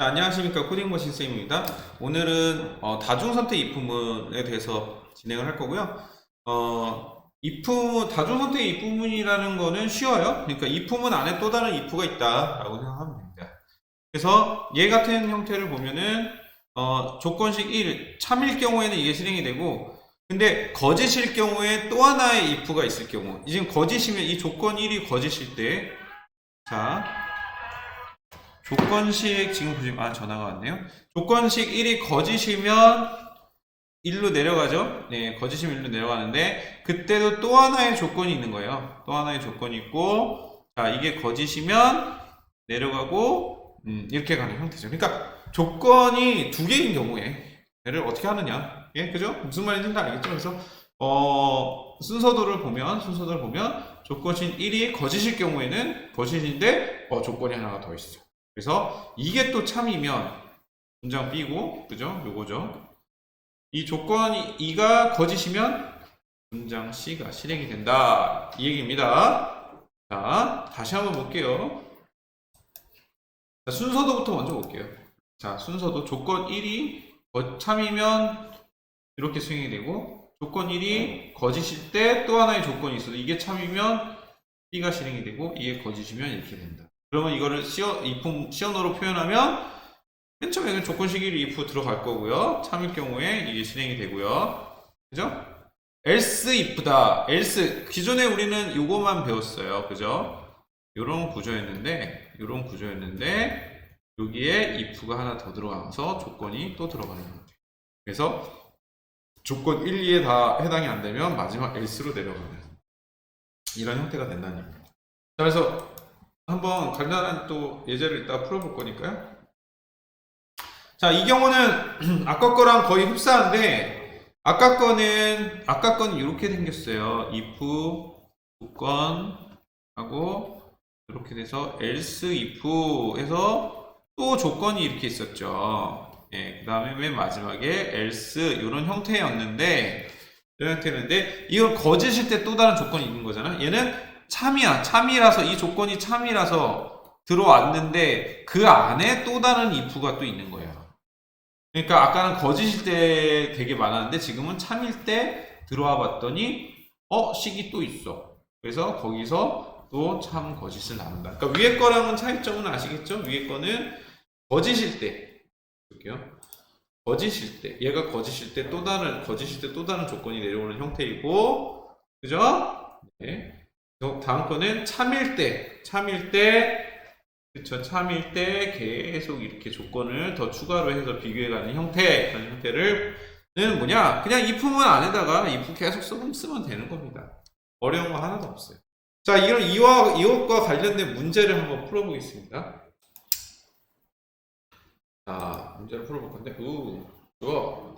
자, 안녕하십니까 코딩머신 쌤입니다. 오늘은 어, 다중선택 입부문에 대해서 진행을 할 거고요. 어, 입부 다중선택 입부문이라는 거는 쉬워요. 그러니까 입부문 안에 또 다른 if가 있다라고 생각하면 됩니다. 그래서 얘 같은 형태를 보면은 어, 조건식 1 참일 경우에는 이게 실행이 되고 근데 거짓일 경우에 또 하나의 if가 있을 경우 지금 거짓이면 이 조건 1이 거짓일 때 자, 조건식 지금 보시면 아 전화가 왔네요. 조건식 1이 거짓이면 1로 내려가죠. 네, 거짓이면 1로 내려가는데 그때도 또 하나의 조건이 있는 거예요. 또 하나의 조건이 있고 자 이게 거짓이면 내려가고 음, 이렇게 가는 형태죠. 그러니까 조건이 두 개인 경우에 얘를 어떻게 하느냐, 예, 그죠? 무슨 말인지 다 알겠죠? 그래서 어, 순서도를 보면 순서도를 보면 조건식 1이 거짓일 경우에는 거짓인데 어, 조건이 하나가 더 있어. 그래서 이게 또 참이면 문장 B고 그죠? 요거죠. 이 조건 2가 거짓이면 문장 C가 실행이 된다. 이 얘기입니다. 자, 다시 한번 볼게요. 자, 순서도부터 먼저 볼게요. 자, 순서도 조건 1이 거- 참이면 이렇게 수행이 되고 조건 1이 거짓일 때 또 하나의 조건이 있어도 이게 참이면 B가 실행이 되고 이게 거짓이면 이렇게 된다. 그러면 이거를 시어, 이품, 시언어로 표현하면 맨 처음에 조건식 1이 if 들어갈 거고요. 참일 경우에 이게 실행이 되고요. 그죠? else if다. else 기존에 우리는 요거만 배웠어요. 그죠? 요런 구조였는데 요런 구조였는데 여기에 if가 하나 더 들어가면서 조건이 또 들어가는 거예요. 그래서 조건 1, 2에 다 해당이 안 되면 마지막 else로 내려가는 이런 형태가 된다는 얘기입니다. 자, 그래서 한번 간단한 또 예제를 이따 풀어볼 거니까요. 자, 이 경우는 아까 거랑 거의 흡사한데 아까 거는 아까 거는 이렇게 생겼어요. if 조건하고 이렇게 돼서 else if 해서 또 조건이 이렇게 있었죠. 예, 그 다음에 맨 마지막에 else 이런 형태였는데 이런 형태였는데 이걸 거짓일 때 또 다른 조건이 있는 거잖아. 얘는 참이야. 참이라서 이 조건이 참이라서 들어왔는데 그 안에 또 다른 if가 또 있는 거예요. 그러니까 아까는 거짓일 때 되게 많았는데 지금은 참일 때 들어와 봤더니 어 식이 또 있어. 그래서 거기서 또 참 거짓을 나눈다. 그러니까 위에 거랑은 차이점은 아시겠죠? 위에 거는 거짓일 때 볼게요. 거짓일 때 얘가 거짓일 때 또 다른 거짓일 때 또 다른 조건이 내려오는 형태이고 그죠? 네. 다음 거는 참일 때 참일 때 그쵸 참일 때 계속 이렇게 조건을 더 추가로 해서 비교해가는 형태 그런 형태를 는 뭐냐 그냥 if문 안에다가 if 계속 쓰면, 쓰면 되는 겁니다 어려운 거 하나도 없어요 자 이런 이와 이것과 관련된 문제를 한번 풀어보겠습니다 자 문제를 풀어볼 건데 우 좋아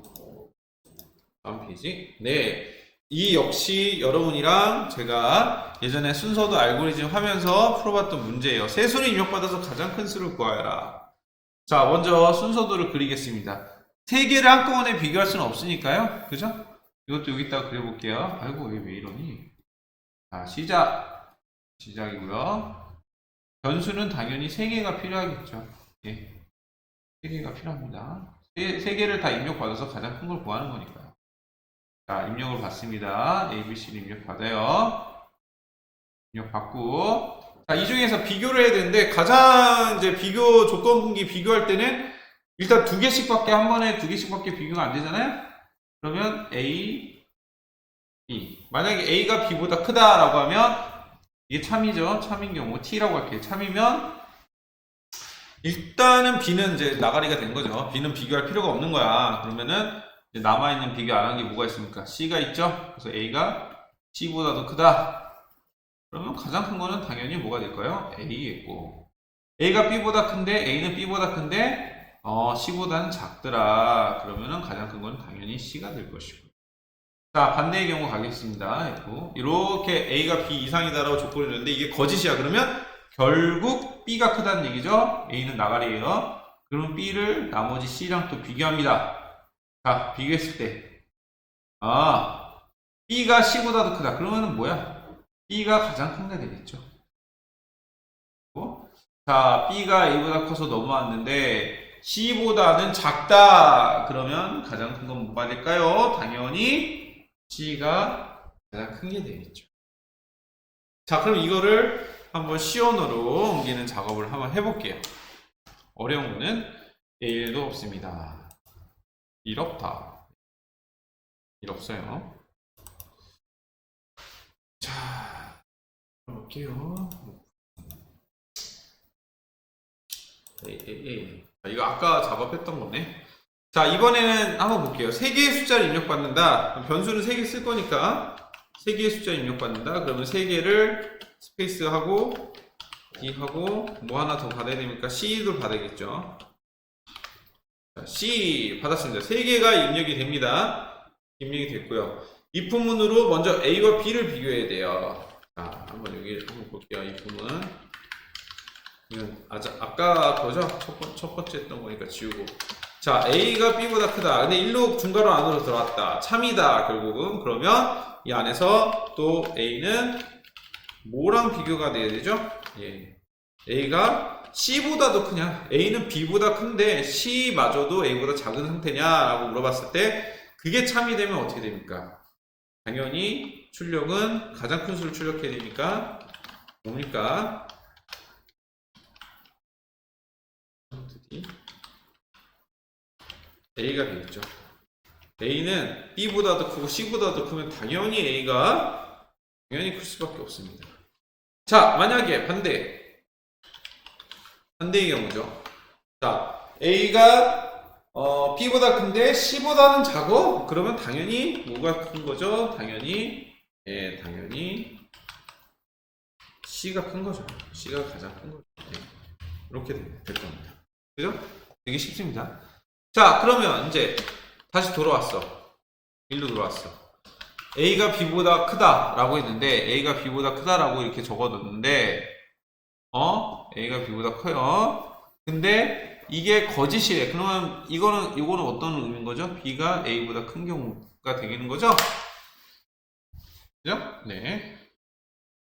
다음 페이지 네 이 역시 여러분이랑 제가 예전에 순서도 알고리즘 하면서 풀어봤던 문제예요. 세 수를 입력받아서 가장 큰 수를 구하여라. 자, 먼저 순서도를 그리겠습니다. 세 개를 한꺼번에 비교할 수는 없으니까요. 그죠? 이것도 여기다가 그려볼게요. 아이고, 왜, 왜 이러니? 자, 시작. 시작이고요. 변수는 당연히 세 개가 필요하겠죠. 예. 세 개가 필요합니다. 세, 세 개를 다 입력받아서 가장 큰 걸 구하는 거니까요. 자, 입력을 받습니다. ABC를 입력받아요. 입력 받고. 자, 이 중에서 비교를 해야 되는데, 가장 이제 비교, 조건 분기 비교할 때는 일단 두 개씩밖에, 한 번에 두 개씩밖에 비교가 안 되잖아요? 그러면 A, B. 만약에 A가 B보다 크다라고 하면, 이게 참이죠. 참인 경우, T라고 할게요. 참이면, 일단은 B는 이제 나가리가 된 거죠. B는 비교할 필요가 없는 거야. 그러면은, 남아있는 비교 안 한 게 뭐가 있습니까? C가 있죠? 그래서 A가 C보다 더 크다. 그러면 가장 큰 거는 당연히 뭐가 될까요? A겠고. A가 B보다 큰데, A는 B보다 큰데, 어, C보다는 작더라. 그러면은 가장 큰 거는 당연히 C가 될 것이고. 자, 반대의 경우 가겠습니다. 이렇게 A가 B 이상이다라고 조건을 줬는데, 이게 거짓이야. 그러면 결국 B가 크다는 얘기죠? A는 나가리예요. 그럼 B를 나머지 C랑 또 비교합니다. 자, 비교했을 때. 아, B가 C보다 더 크다. 그러면은 뭐야? B가 가장 큰 게 되겠죠. 어? 자, B가 A보다 커서 넘어왔는데, C보다는 작다. 그러면 가장 큰 건 뭐가 될까요? 당연히 C가 가장 큰 게 되겠죠. 자, 그럼 이거를 한번 시원으로 옮기는 작업을 한번 해볼게요. 어려운 거는 1도 없습니다. 1 없다. 1 없어요. 자, 볼게요. 에이, 에이, 에이. 자, 이거 아까 작업했던 거네. 자, 이번에는 한번 볼게요. 세 개의 숫자를 입력받는다. 변수는 세개쓸 거니까 세 개의 숫자 입력받는다. 그러면 세 개를 스페이스하고 D하고 뭐 하나 더 받아야 되니까 C도 받아야겠죠. 자, C 받았습니다. 세 개가 입력이 됩니다. 입력이 됐고요. 이 부문으로 먼저 A와 B를 비교해야 돼요. 자, 한번 여기 한번 볼게요. 이 부문. 이건 아자, 아까 거죠? 첫, 번, 첫 번째 했던 거니까 지우고. 자, A가 B보다 크다. 근데 1로 중괄호 안으로 들어왔다. 참이다, 결국은. 그러면 이 안에서 또 A는 뭐랑 비교가 돼야 되죠? 예. A가 C보다도 크냐? A는 B보다 큰데 C마저도 A보다 작은 상태냐라고 물어봤을 때 그게 참이 되면 어떻게 됩니까? 당연히 출력은 가장 큰 수를 출력해야 되니까 뭡니까? A가 되겠죠. A는 B보다도 크고 C보다도 크면 당연히 A가 당연히 클 수밖에 없습니다. 자, 만약에 반대. 반대의 경우죠. 자, A가 어, B보다 큰데 C보다는 작어? 그러면 당연히 뭐가 큰 거죠? 당연히 예, 당연히 C가 큰 거죠. C가 가장 큰 거죠. 네. 이렇게 될, 될 겁니다. 그죠? 되게 쉽습니다. 자, 그러면 이제 다시 돌아왔어. 1로 돌아왔어. A가 B보다 크다라고 했는데 A가 B보다 크다라고 이렇게 적어뒀는데 어? A가 B보다 커요. 근데 이게 거짓이래. 그러면 이거는 이거는 어떤 의미인 거죠? B가 A보다 큰 경우가 되는 거죠? 그죠? 네.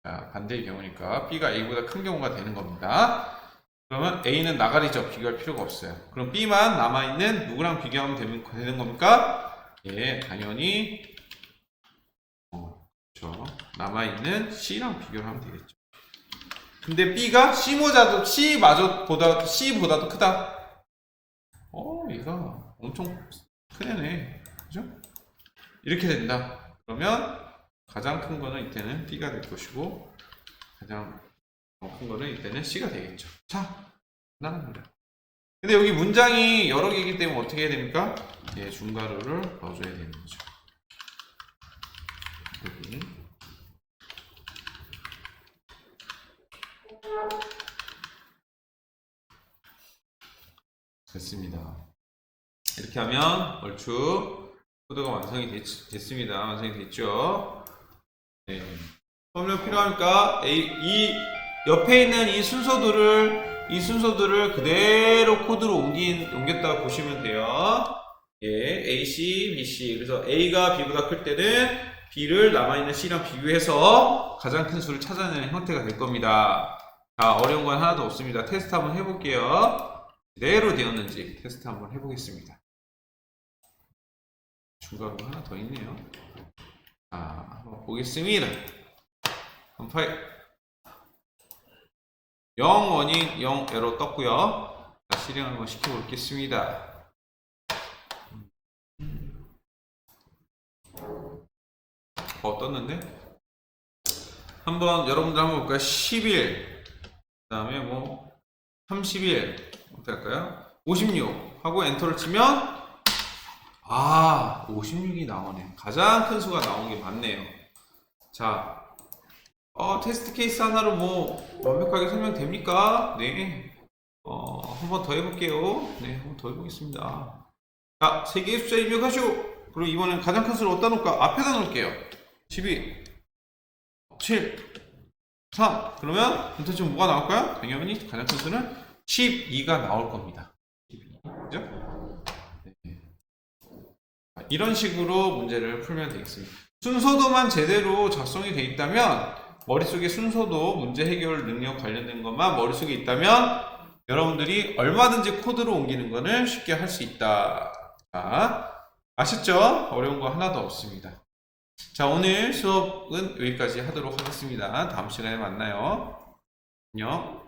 자, 반대의 경우니까 B가 A보다 큰 경우가 되는 겁니다. 그러면 A는 나가리죠. 비교할 필요가 없어요. 그럼 B만 남아있는 누구랑 비교하면 되는, 겁니까? 예, 당연히 어, 그렇죠. 남아있는 C랑 비교를 하면 되겠죠. 근데 B가 C모자도 C마저보다 C보다도 크다. 어, 얘가 엄청 큰 애네. 그죠? 이렇게 된다. 그러면 가장 큰 거는 이때는 B가 될 것이고 가장 어, 큰 거는 이때는 C가 되겠죠. 자, 간단합니다. 근데 여기 문장이 여러 개이기 때문에 어떻게 해야 됩니까? 예, 중괄호를 넣어줘야 되는 거죠. 여기. 됐습니다. 이렇게 하면 얼추 코드가 완성이 됐, 습니다 완성이 됐죠. 네. 설명 필요하니까 이, 이 옆에 있는 이 순서들을 이 순서들을 그대로 코드로 옮긴 옮겼다 보시면 돼요. 예, A, C, B, C. 그래서 A가 B보다 클 때는 B를 남아있는 C랑 비교해서 가장 큰 수를 찾아내는 형태가 될 겁니다. 자, 어려운 건 하나도 없습니다. 테스트 한번 해볼게요. 그대로 되었는지 테스트 한번 해보겠습니다. 중괄호가 하나 더 있네요. 자, 한번 보겠습니다. 컴파일 0 원인 0 에러 떴고요. 자, 실행 한번 시켜보겠습니다. 어 떴는데? 한번 여러분들 한번 볼까요? 10일 그 다음에 뭐 30일 어떻게 할까요? 56 하고 엔터를 치면 아 56이 나오네 가장 큰 수가 나온 게 맞네요 자 어, 테스트 케이스 하나로 뭐 완벽하게 설명됩니까? 네. 어, 한 번 더 해볼게요. 네, 한 번 더 해보겠습니다. 자, 세 개의 숫자 입력하시오. 그리고 이번엔 가장 큰 수를 어디다 놓을까? 앞에다 놓을게요. 12, 7, 3. 그러면 치면 뭐가 나올까요? 당연히 가장 큰 수는 12가 나올 겁니다. 12. 그죠? 네. 자, 이런 식으로 문제를 풀면 되겠습니다. 순서도만 제대로 작성이 돼 있다면 머릿속에 순서도 문제 해결 능력 관련된 것만 머릿속에 있다면 여러분들이 얼마든지 코드로 옮기는 거는 쉽게 할 수 있다. 자, 아셨죠? 어려운 거 하나도 없습니다. 자, 오늘 수업은 여기까지 하도록 하겠습니다. 다음 시간에 만나요. 안녕.